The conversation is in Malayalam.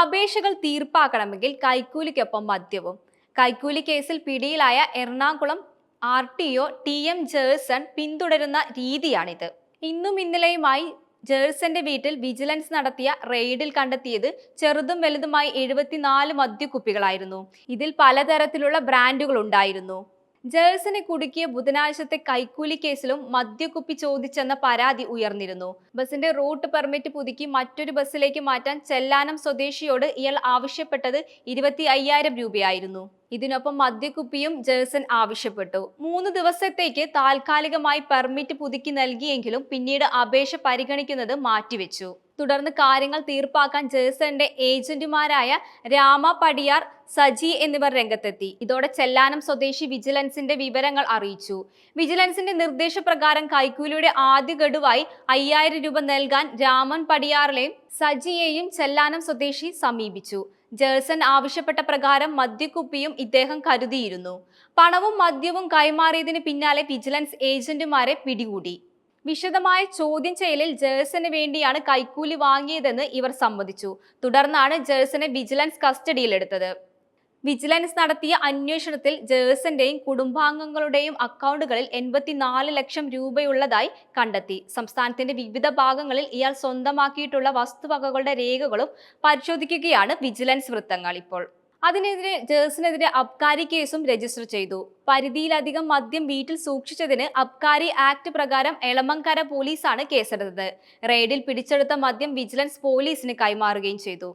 അപേക്ഷകൾ തീർപ്പാക്കണമെങ്കിൽ കൈക്കൂലിക്കൊപ്പം മദ്യവും. കൈക്കൂലി കേസിൽ പിടിയിലായ Ernakulam R T O T M Jerson പിന്തുടരുന്ന രീതിയാണിത്. ഇന്നും ഇന്നലെയുമായി ജേഴ്സന്റെ വീട്ടിൽ വിജിലൻസ് നടത്തിയ റെയ്ഡിൽ കണ്ടെത്തിയത് ചെറുതും വലുതുമായി എഴുപത്തിനാല് മദ്യക്കുപ്പികളായിരുന്നു. ഇതിൽ പലതരത്തിലുള്ള ബ്രാൻഡുകൾ ഉണ്ടായിരുന്നു. ജേഴ്സനെ കുടുക്കിയ ബുധനാഴ്ചത്തെ കൈക്കൂലി കേസിലും മദ്യക്കുപ്പി ചോദിച്ചെന്ന പരാതി ഉയർന്നിരുന്നു. ബസിന്റെ റൂട്ട് പെർമിറ്റ് പുതുക്കി മറ്റൊരു ബസ്സിലേക്ക് മാറ്റാൻ ചെല്ലാനം സ്വദേശിയോട് ഇയാൾ ആവശ്യപ്പെട്ടത് ഇരുപത്തി അയ്യായിരം രൂപയായിരുന്നു. ഇതിനൊപ്പം മദ്യക്കുപ്പിയും ജേഴ്സൺ ആവശ്യപ്പെട്ടു. മൂന്ന് ദിവസത്തേക്ക് താൽക്കാലികമായി പെർമിറ്റ് പുതുക്കി നൽകിയെങ്കിലും പിന്നീട് അപേക്ഷ പരിഗണിക്കുന്നത് മാറ്റിവെച്ചു. തുടർന്ന് കാര്യങ്ങൾ തീർപ്പാക്കാൻ ജേഴ്സന്റെ ഏജന്റുമാരായ രാമ പടിയാർ സജി എന്നിവർ രംഗത്തെത്തി. ഇതോടെ ചെല്ലാനം സ്വദേശി വിജിലൻസിന്റെ വിവരങ്ങൾ അറിയിച്ചു. വിജിലൻസിന്റെ നിർദ്ദേശപ്രകാരം കൈക്കൂലിയുടെ ആദ്യ ഗഡുവായി അയ്യായിരം രൂപ നൽകാൻ രാമൻ പടിയാറിലെയും സജിയെയും ചെല്ലാനം സ്വദേശി സമീപിച്ചു. ജേഴ്സൺ ആവശ്യപ്പെട്ട പ്രകാരം മദ്യക്കുപ്പിയും ഇദ്ദേഹം കരുതിയിരുന്നു. പണവും മദ്യവും കൈമാറിയതിന് പിന്നാലെ വിജിലൻസ് ഏജന്റുമാരെ പിടികൂടി. വിശദമായ ചോദ്യം ചെയ്യലിൽ ജേഴ്സന് വേണ്ടിയാണ് കൈക്കൂലി വാങ്ങിയതെന്ന് ഇവർ സമ്മതിച്ചു. തുടർന്നാണ് ജേഴ്സനെ വിജിലൻസ് കസ്റ്റഡിയിലെടുത്തത്. വിജിലൻസ് നടത്തിയ അന്വേഷണത്തിൽ ജേഴ്സന്റെയും കുടുംബാംഗങ്ങളുടെയും അക്കൗണ്ടുകളിൽ എൺപത്തിനാല് ലക്ഷം രൂപയുള്ളതായി കണ്ടെത്തി. സംസ്ഥാനത്തിന്റെ വിവിധ ഭാഗങ്ങളിൽ ഇയാൾ സ്വന്തമാക്കിയിട്ടുള്ള വസ്തുവകകളുടെ രേഖകളും പരിശോധിക്കുകയാണ് വിജിലൻസ് വൃത്തങ്ങൾ ഇപ്പോൾ. അതിനെതിരെ ജേഴ്സിനെതിരെ അബ്കാരി കേസും രജിസ്റ്റർ ചെയ്തു. പരിധിയിലധികം മദ്യം വീട്ടിൽ സൂക്ഷിച്ചതിന് അബ്കാരി ആക്ട് പ്രകാരം എളമങ്കര പോലീസാണ് കേസെടുത്തത്. റെയ്ഡിൽ പിടിച്ചെടുത്ത മദ്യം വിജിലൻസ് പോലീസിന് കൈമാറുകയും ചെയ്തു.